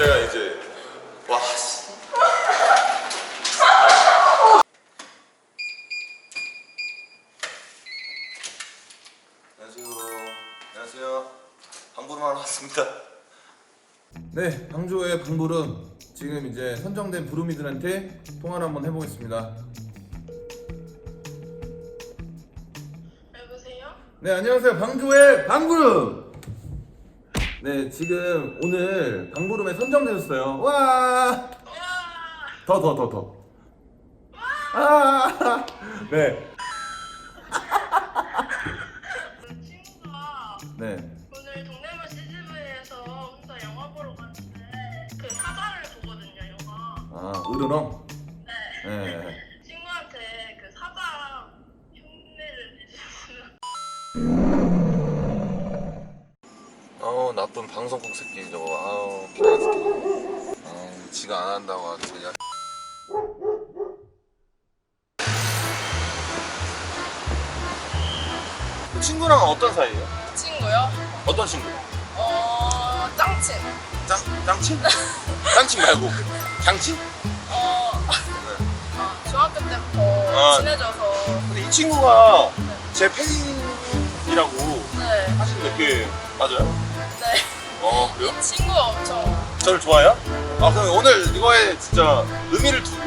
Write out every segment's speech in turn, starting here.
제가 이제 와 씨. 안녕하세요. 안녕하세요. 방부름 하러 왔습니다. 네, 방조의 방부름 지금 이제 선정된 부름이들한테 통화를 한번 해보겠습니다. 여보세요? 네, 안녕하세요. 방조의 방부름. 네, 지금 오늘 방부름에 선정되셨어요. 와, 와! 더, 더, 더, 더. 아, 네, 그 친구가 네. 오늘 동대문 CGV에서 혼자 영화 보러 갔는데 그 사자를 보거든요, 영화. 아, 으르렁. 네. 네. 어 나쁜 방송국 새끼 저거 아우 기나 새끼 아 지가 안 한다고 아주 그냥 그 친구랑은 어떤 사이예요? 친구요? 어떤 친구? 어... 짱친 짱 짱친? 짱친 말고 장친? 어... 아, 중학교 때부터 아. 친해져서 근데 이 친구가 제 팬이라고 네, 하시는데 그게 맞아요? 네. 어 그래요? 이 친구가 엄청 저를 좋아해요? 아 그럼 오늘 이거에 진짜 의미를 두고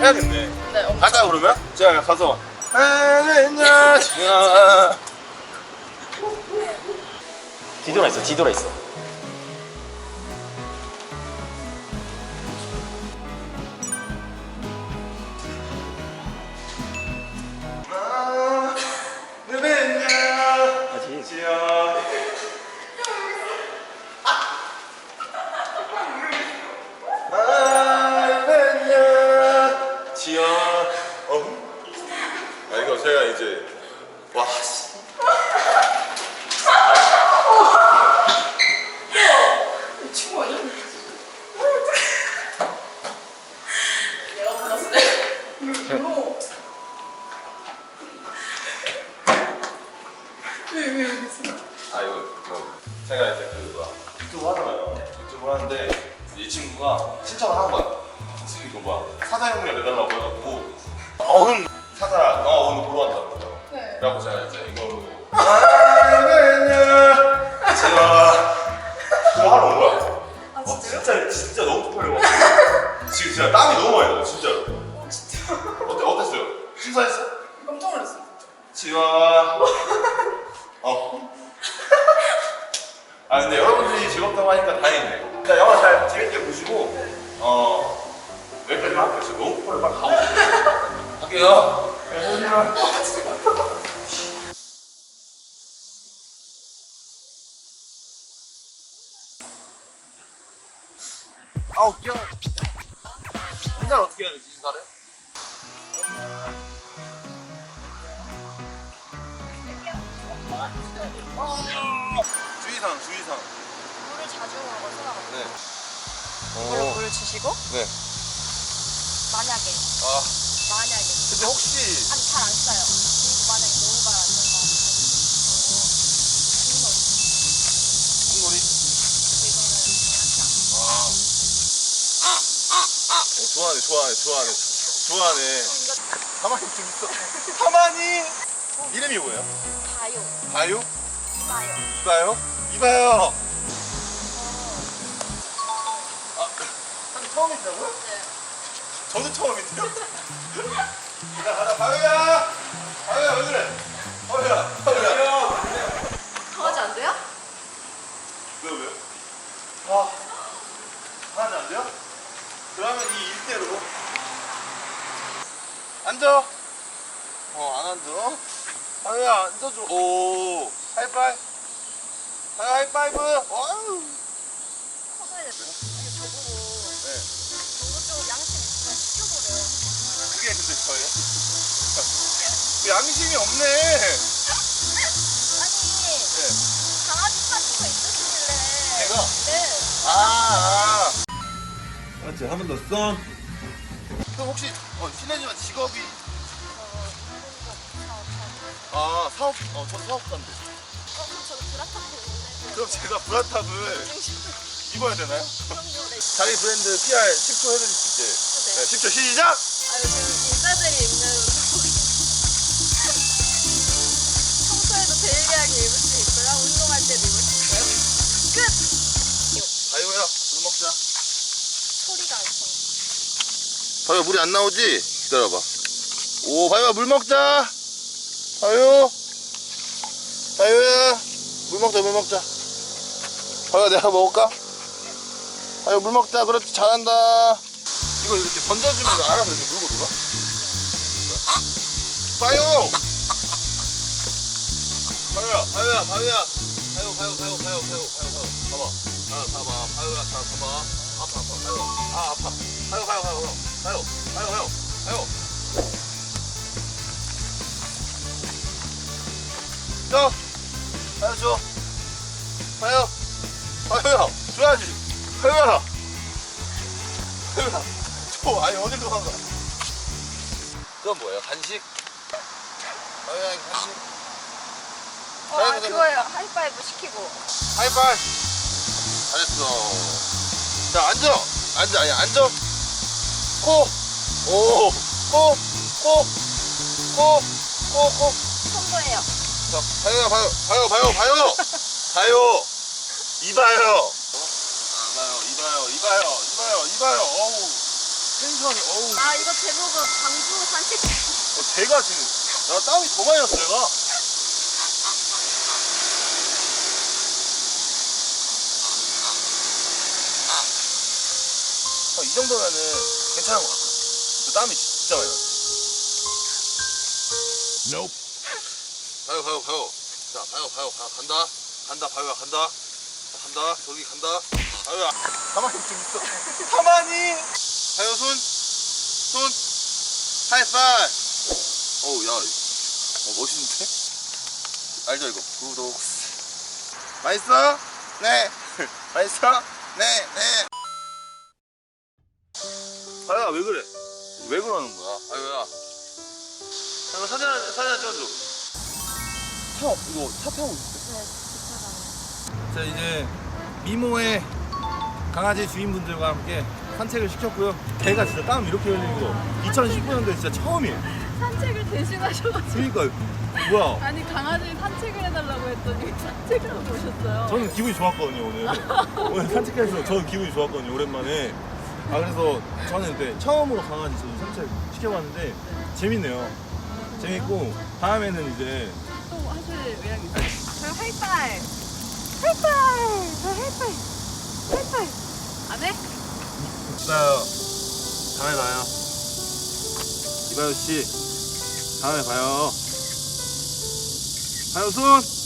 해야겠네 네, 엄청 갈까요 그러면? 제가 가서 뒤돌아 있어, 뒤돌아 있어. 이 친구가 신청을 한 거야. 지금 이거 뭐야? 사자 형님 내달라고 해갖고 어흥! 사자 어 오늘 보러 왔다고 네. 그래갖고 제가 이제 이걸로. 안녕하세요 제가 그거 하러 온 거야. 아 어, 진짜요? 진짜 진짜 너무 쪽팔려 지금 진짜 땀이 너무 많이 나요 진짜로. 어 진짜 어때 어땠어요? 신선했어? 깜짝 놀랐어. 지와 아 웃겨. 인사를 어떻게 해야 되지 인사를? 주의사항 주의사항. 물을 자주 먹어서 네. 물을 물 주시고 네. 만약에 아 만약에 근데 혹시 아니 잘 안 써요. 만약에 너무 말안 된다. 콩놀이? 어, 좋아하네 좋아하네 좋아하네 좋아하네. 가만히 좀 있어. 가만히. 이름이 뭐예요? 가요. 바유? 가요. 이봐요? 이봐요. 아, 한 처음이라고요? 네. 저도 처음인데요? 가자 가자 바유야. 바유야 왜 그래? 바유야 바유야. 강아지 안 돼요? 왜 왜? 아 하나도 안 돼요? 그러면 이 일대로 앉아. 어 안 앉아. 아야 앉아 줘. 오 하이파이. 하이 하이파이브. 와우. 네. 그게 근데 저예요? 그 양심이 없네. 아니 네. 강아지 파티가 있으시길래. 제가? 네. 아. 아. 맞지 한 번더 써. 그럼 혹시 어, 실례지만 직업이. 아 사업 어저 사업가인데. 어, 그럼 저도 있는데. 그럼 제가 브라탑을 중심. 입어야 되나요? 자기 브랜드 PR 10초 해드릴 수 있게. 네, 10초 시작! 아 요즘 인싸들이 입는 평소에도 데일리하게 입을 수 있고요. 운동할 때도 입을 수 있고요. 끝! 바이오야, 물 먹자. 소리가 엄청. 바이오 물이 안 나오지? 기다려봐. 오, 바이오야 물 먹자. 바이오. 바이오야, 물 먹자, 물 먹자. 바이오 내가 먹을까? 바이오 물 먹자. 그렇지, 잘한다. 이거 이렇게 던져주면 알아서 이렇게 물고 놀아? 바이오! 바이오야, 바이오야, 바이오야. 바이오, 바이오, 바이오, 바이오, 바이오, 바이오, 바이오. 봐봐. 아, 봐봐. 바이오야, 자, 봐봐. 아파, 아파, 바이오. 아, 아파. 바이오, 바이오, 바이오, 바이오. 바이오, 바 자, 바이오 줘. 바이오. 바이오야, 줘야지. 바이오야. 바이오야. 줘. 아니, 어딜 도망가. 그건 뭐예요? 간식? 바이오야, 이거 간식. 어, 아, 잘했어. 그거예요. 하이파이브 시키고. 하이파이 잘했어 자 앉아 앉아 아니 앉아 코 오 코 코 코 코코 선보예요. 자 봐요 봐요 봐요 봐요 봐요. 봐요. 이봐요. 이봐요 이봐요 이봐요 이봐요 이봐요. 어우 텐션이 어우. 아 이거 제목은 광주 산책. 어, 제가 지금 나 땀이 더 많이 났어요 얘가. 어, 이 정도면은 괜찮은 것 같아. 그 땀이 진짜 많이 났어 Nope. 봐요 봐요 봐요. 자 봐요 봐요 가, 간다. 간다 봐요 간다. 자, 간다. 저기 간다. 봐요야. 가만히 좀 있어. 가만히. 봐요 손손. 하이파이 어우 야 어, 멋있는데? 알죠 이거? 구독. 맛있어? 네. 맛있어? 네네. 봐요야 왜 그래? 왜 그러는 거야? 봐요야. 이거 사진 사진 찍어줘 차 이거 차 타고 있어 자 이제 미모의 강아지 주인분들과 함께 산책을 시켰고요. 개가 진짜 땀 이렇게 흘리는 거 2019년도에 진짜 처음이에요. 산책을 대신하셔가지고 그러니까 뭐야? 아니 강아지 산책을 해달라고 했더니 산책을 하고 오셨어요 저는 기분이 좋았거든요 오늘. 오늘 산책해서 저는 기분이 좋았거든요 오랜만에. 아 그래서 저는 그때 처음으로 강아지 저도 산책 시켜봤는데 재밌네요. 재밌고 다음에는 이제 있어요? 저 하이파이 하이파이 저 하이파이 하이파이 안 해? 이봐요. 다음에 봐요. 이봐요 씨. 다음에 봐요. 봐요 손.